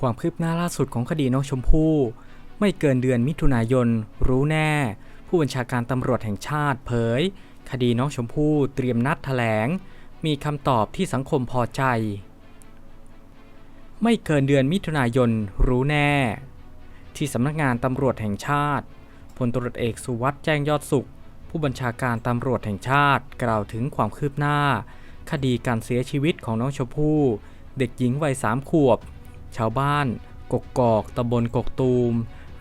ความคืบหน้าล่าสุดของคดีน้องชมพู่ ไม่เกินเดือนมิถุนายน รู้แน่ ผู้บัญชาการตำรวจแห่งชาติเผย คดีน้องชมพู่เตรียมนัดแถลง มีคำตอบที่สังคมพอใจ ไม่เกินเดือนมิถุนายน รู้แน่ ที่สำนักงานตำรวจแห่งชาติพลตรวจเอกสุวัสด์แจ้งยอดสุข ผู้บัญชาการตำรวจแห่งชาติกล่าวถึงความคืบหน้า คดีการเสียชีวิตของน้องชมพู่ เด็กหญิงวัยสามขวบ ชาวบ้าน กกกอกตำบลกกตูม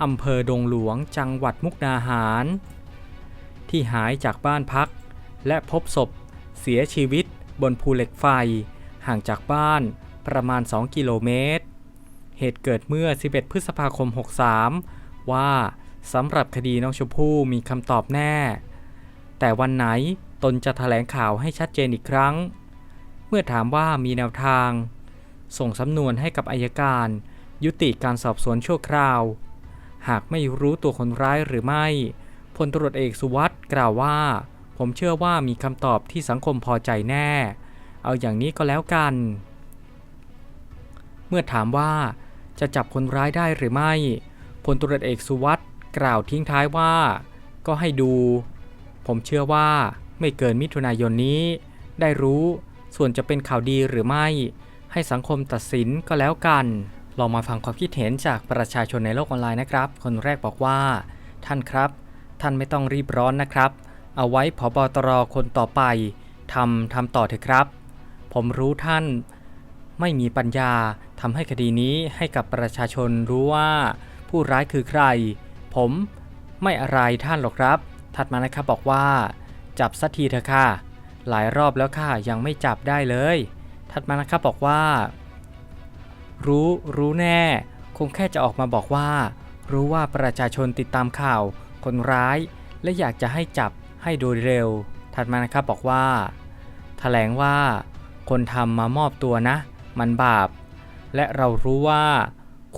อำเภอดงหลวงจังหวัดมุกดาหาร ที่หายจากบ้านพัก และพบศพเสียชีวิตบนภูเหล็กไฟ ห่างจากบ้านประมาณ 2 กิโลเมตร เหตุเกิดเมื่อ 11 พฤษภาคม 63 ว่าสำหรับคดีน้องชมพู่มีคำตอบแน่ แต่วันไหนตนจะถแถลงข่าวให้ชัดเจนอีกครั้ง เมื่อถามว่ามีแนวทาง ส่งสำนวนให้กับอายการ ยุติการสอบสวนชั่วคราว หากไม่รู้ตัวคนร้ายหรือไม่พลตรวจเอกสุวัสด์กล่าวว่า ผมเชื่อว่ามีคำตอบที่สังคมพอใจแน่ เอาอย่างนี้ก็แล้วกัน เมื่อถามว่าจะจับคนร้ายได้หรือไม่พลตรวจเอกสุวัสด์กล่าวทิ้งท้ายว่า ก็ให้ดู ผมเชื่อว่าไม่เกินมิถุนายนนี้ ได้รู้ส่วนจะเป็นข่าวดีหรือไม่ ให้สังคมตัดสินก็แล้วกันลองมาฟังความคิดเห็นจากประชาชนในโลกออนไลน์นะครับ คนแรกบอกว่า ท่านครับ ท่านไม่ต้องรีบร้อนนะครับ เอาไว้ผบตรคนต่อไปทำทำต่อเถอะครับ ผมรู้ท่านไม่มีปัญญาทำให้คดีนี้ให้กับประชาชนรู้ว่า ผู้ร้ายคือใคร ผมไม่อะไรท่านหรอกครับ ถัดมานะครับบอกว่า จับสักทีเถอะค่ะ หลายรอบแล้วค่ะยังไม่จับได้เลย ถัดมานะครับบอกว่า รู้รู้แน่ คงแค่จะออกมาบอกว่า รู้ว่าประชาชนติดตามข่าวคนร้าย และอยากจะให้จับให้โดยเร็ว ถัดมานะครับบอกว่าแถลงว่า คนทำมามอบตัวนะ มันบาป และเรารู้ว่า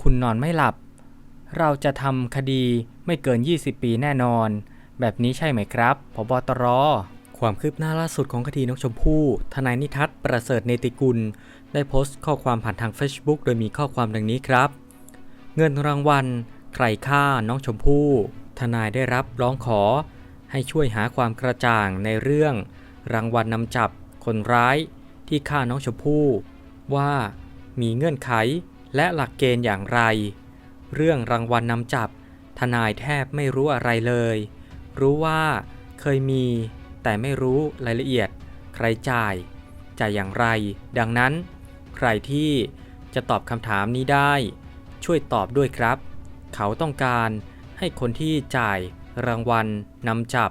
คุณนอนไม่หลับ เราจะทำคดีไม่เกิน 20 ปีแน่นอน แบบนี้ใช่ไหมครับพบตร ความคืบหน้าล่าสุดของคดีน้องชมพู่ทนายนิทัศน์ประเสริฐเนติกุล ได้โพสต์ข้อความผ่านทาง Facebook โดยมีข้อความดังนี้ครับ เงินรางวัล ใครฆ่าน้องชมพู่ ทนายได้รับร้องขอ ให้ช่วยหาความกระจ่างในเรื่อง รางวัลนนำจับ คนร้ายที่ฆ่าน้องชมพู่ ว่ามีเงื่อนไขและหลักเกณฑ์อย่างไร เรื่องรางวัลนนำจับ ทนายแทบไม่รู้อะไรเลย รู้ว่าเคยมี แต่ไม่รู้รายละเอียด ใครจ่าย จ่ายอย่างไร ดังนั้น ใครที่จะตอบคำถามนี้ได้ ช่วยตอบด้วยครับ เขาต้องการให้คนที่จ่ายรางวัลนำจับ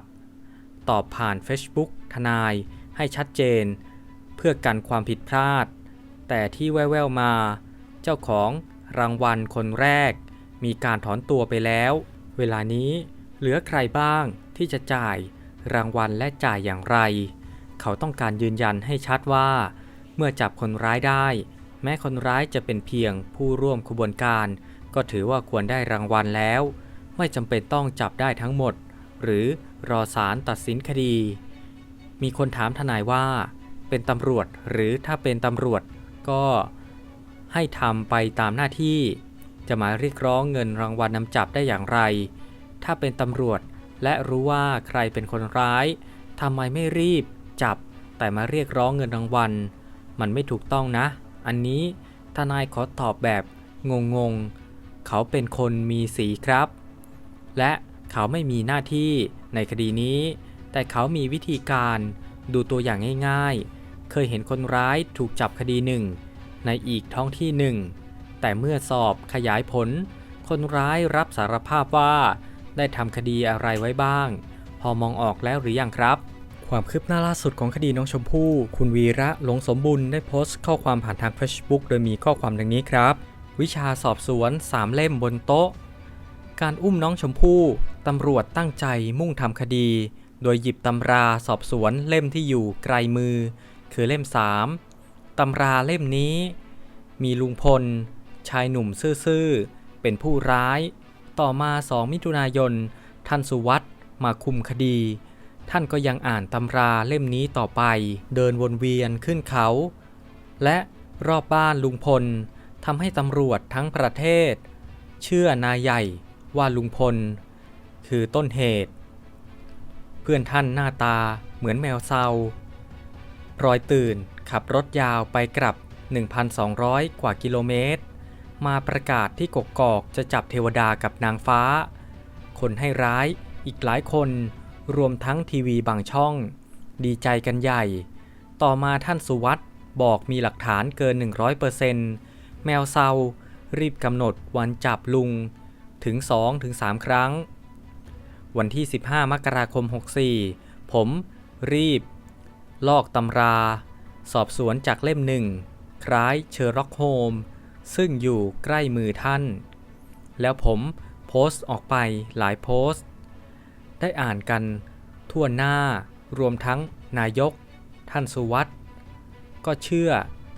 ตอบผ่าน Facebook ทนายให้ชัดเจน เพื่อกันความผิดพลาด แต่ที่แว่วๆมา เจ้าของรางวัลคนแรก มีการถอนตัวไปแล้ว เวลานี้เหลือใครบ้างที่จะจ่าย รางวัลและจ่ายอย่างไร เขาต้องการยืนยันให้ชัดว่า เมื่อจับคนร้ายได้ แม้คนร้ายจะเป็นเพียงผู้ร่วมขบวนการ ก็ถือว่าควรได้รางวัลแล้ว ไม่จำเป็นต้องจับได้ทั้งหมด หรือรอศาลตัดสินคดี มีคนถามทนายว่า เป็นตำรวจหรือถ้าเป็นตำรวจก็ให้ทำไปตามหน้าที่ จะมาเรียกร้องเงินรางวัลนำจับได้อย่างไร ถ้าเป็นตำรวจ และรู้ว่าใครเป็นคนร้ายทำไมไม่รีบจับ แต่มาเรียกร้องเงินรางวัล มันไม่ถูกต้องนะ อันนี้ทนายขอตอบแบบงงๆ เขาเป็นคนมีสีครับ และเขาไม่มีหน้าที่ในคดีนี้ แต่เขามีวิธีการดูตัวอย่างง่ายๆ เคยเห็นคนร้ายถูกจับคดีหนึ่ง ในอีกท้องที่หนึ่ง แต่เมื่อสอบขยายผล คนร้ายรับสารภาพว่า ได้ทำคดีอะไรไว้บ้าง พอมองออกแล้วหรือยังครับ ความคืบหน้าล่าสุดของคดีน้องชมพู่ คุณวีระหลงสมบุญได้โพสต์ข้อความผ่านทาง Facebook โดยมีข้อความดังนี้ครับ วิชาสอบสวน3เล่มบนโต๊ะ การอุ้มน้องชมพู่ตำรวจตั้งใจมุ่งทำคดี โดยหยิบตำราสอบสวนเล่มที่อยู่ไกลมือ คือเล่ม 3ตำราเล่มนี้ มีลุงพล ชายหนุ่มซื่อๆเป็นผู้ร้าย ต่อมา 2 มิถุนายน ท่านสุวัสด์มาคุมคดี ท่านก็ยังอ่านตำราเล่มนี้ต่อไป เดินวนเวียนขึ้นเขา และรอบบ้านลุงพลทำให้ตำรวจทั้งประเทศ เชื่อนายใหญ่ว่าลุงพล คือต้นเหตุ เพื่อนท่านหน้าตาเหมือนแมวเศร้ารอยตื่นขับรถยาวไปกลับ 1,200 กว่ากิโลเมตร มาประกาศที่กกอกจะจับเทวดากับนางฟ้า คนให้ร้ายอีกหลายคน รวมทั้งทีวีบางช่อง ดีใจกันใหญ่ ต่อมาท่านสุวัตบอกมีหลักฐานเกิน 100%แมวเซารีบกำหนดวันจับลุงถึง 2-3 ครั้ง วันที่ 15 มกราคม 64 ผมรีบ ลอกตำรา สอบสวนจากเล่มหนึ่งคล้ายเชอร์ล็อกโฮม ซึ่งอยู่ใกล้มือท่าน แล้วผมโพสต์ออกไปหลายโพสต์ ได้อ่านกันทั่วหน้ารวมทั้งนายก ท่านสุวัตก็เชื่อ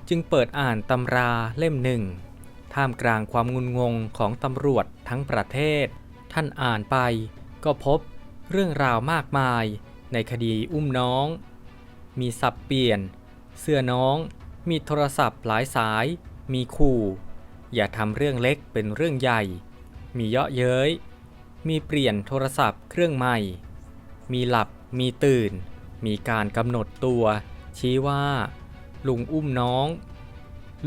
จึงเปิดอ่านตำราเล่มหนึ่ง ท่ามกลางความงุนงงของตำรวจทั้งประเทศ ท่านอ่านไปก็พบเรื่องราวมากมายในคดีอุ้มน้อง มีสับเปลี่ยน เสื้อน้อง มีโทรศัพท์หลายสาย มีขู่ อย่าทำเรื่องเล็กเป็นเรื่องใหญ่ มีเยาะเย้ย มีเปลี่ยนโทรศัพท์เครื่องใหม่ มีหลับ มีตื่น มีการกำหนดตัว ชี้ว่า ลุงอุ้มน้อง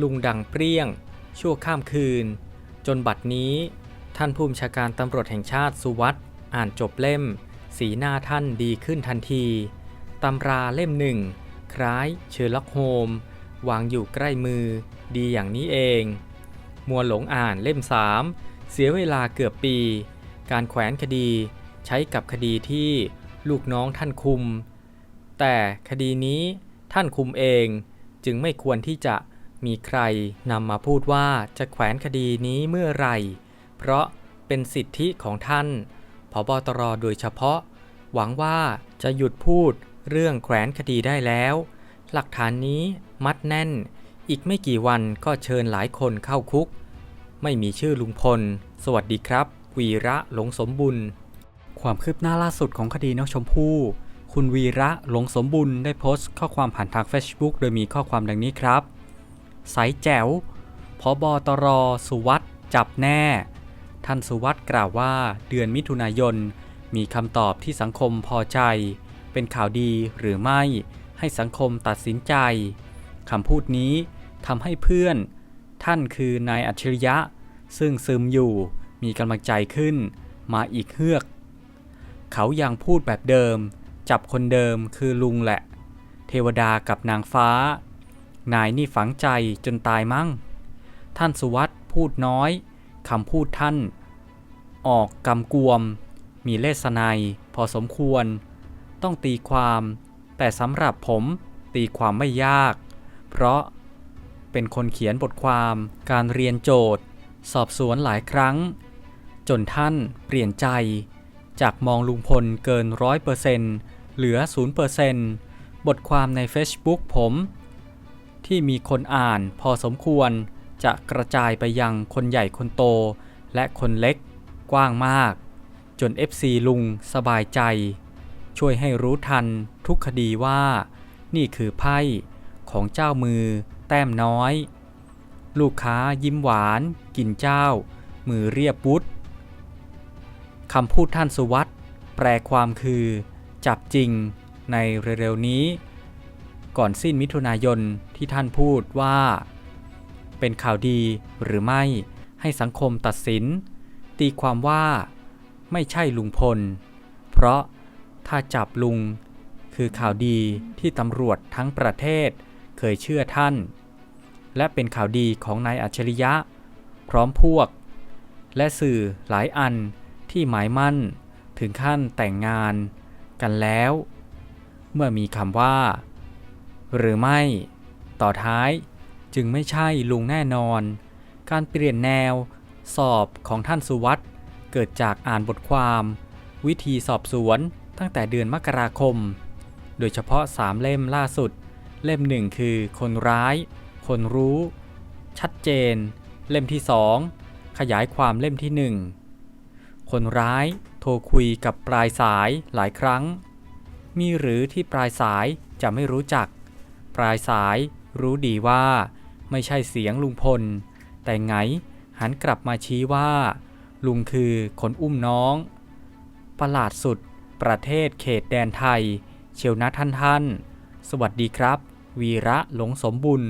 ลุงดังเปรี้ยง ชั่วข้ามคืน จนบัดนี้ ท่านผู้บัญชาการตำรวจแห่งชาติสุวัตอ่านจบเล่ม สีหน้าท่านดีขึ้นทันทีตำราเล่มหนึ่ง คล้ายเชอร์ล็อกโฮม วางอยู่ใกล้มือ ดีอย่างนี้เอง มัวหลงอ่านเล่มสามเสียเวลาเกือบปี การแขวนคดีใช้กับคดีที่ลูกน้องท่านคุม แต่คดีนี้ท่านคุมเองจึงไม่ควรที่จะมีใครนำมาพูดว่าจะแขวนคดีนี้เมื่อไหร่เพราะเป็นสิทธิของท่านผบตรโดยเฉพาะ หวังว่าจะหยุดพูดเรื่องแขวนคดีได้แล้ว หลักฐานนี้มัดแน่น อีกไม่กี่วันก็เชิญหลายคนเข้าคุก ไม่มีชื่อลุงพล สวัสดีครับ วีระหลงสมบุญ ความคืบหน้าล่าสุดของคดีน้องชมพู่ คุณวีระหลงสมบุญได้โพสต์ข้อความผ่านทาง Facebook โดยมีข้อความดังนี้ครับ สายแจ๋วพอบอตรสุวัตจับแน่ ท่านสุวัตกล่าวว่าเดือนมิถุนายน มีคำตอบที่สังคมพอใจ เป็นข่าวดีหรือไม่ ให้สังคมตัดสินใจคำพูดนี้ ทำให้เพื่อน ท่านคือนายอัจฉริยะ ซึ่งซึมอยู่มีกำลังใจขึ้น มาอีกเฮือก เขายังพูดแบบเดิม จับคนเดิมคือลุงแหละ เทวดากับนางฟ้า นายนี่ฝังใจจนตายมั่งท่านสุวัตพูดน้อยคำพูดท่าน ออกกำกวม มีเลสนัยพอสมควร ต้องตีความ แต่สำหรับผมตีความไม่ยาก เพราะ เป็นคนเขียนบทความ การเรียนโจทย์ สอบสวนหลายครั้ง จนท่านเปลี่ยนใจ จากมองลุงพลเกินร้อยเปอร์เซนเหลือศูนย์เปอร์เซนบทความใน Facebook ผม ที่มีคนอ่านพอสมควรจะกระจายไปยังคนใหญ่คนโต และคนเล็กกว้างมาก จน FC ลุงสบายใจ ช่วยให้รู้ทันทุกคดีว่า นี่คือไพ่ของเจ้ามือ ต้มน้อย ลูกค้ายิ้มหวาน กินเจ้า มือเรียบวุฒคำพูดท่านสุวัตแปลความคือ จับจริงในเร็วๆนี้ ก่อนสิ้นมิถุนายนที่ท่านพูดว่า เป็นข่าวดีหรือไม่ให้สังคมตัดสิน ตีความว่าไม่ใช่ลุงพล เพราะถ้าจับลุงคือข่าวดีที่ตำรวจทั้งประเทศเคยเชื่อท่าน และเป็นข่าวดีของนายอัจฉริยะ พร้อมพวก และสื่อหลายอันที่หมายมั่นถึงขั้นแต่งงานกันแล้ว เมื่อมีคำว่า หรือไม่ ต่อท้ายจึงไม่ใช่ลุงแน่นอน การเปลี่ยนแนว สอบของท่านสุวัตเกิดจากอ่านบทความ วิธีสอบสวนตั้งแต่เดือนมกราคม โดยเฉพาะสามเล่มล่าสุด เล่มหนึ่งคือคนร้าย คนรู้ ชัดเจน เล่มที่สองขยายความเล่มที่หนึ่งคนร้ายโทรคุยกับปลายสายหลายครั้ง มีหรือที่ปลายสายจะไม่รู้จัก ปลายสายรู้ดีว่าไม่ใช่เสียงลุงพล แต่ไงหันกลับมาชี้ว่า ลุงคือคนอุ้มน้อง ประหลาดสุด ประเทศเขตแดนไทย เชียวนะท่านท่าน สวัสดีครับ วีระหลงสมบุญ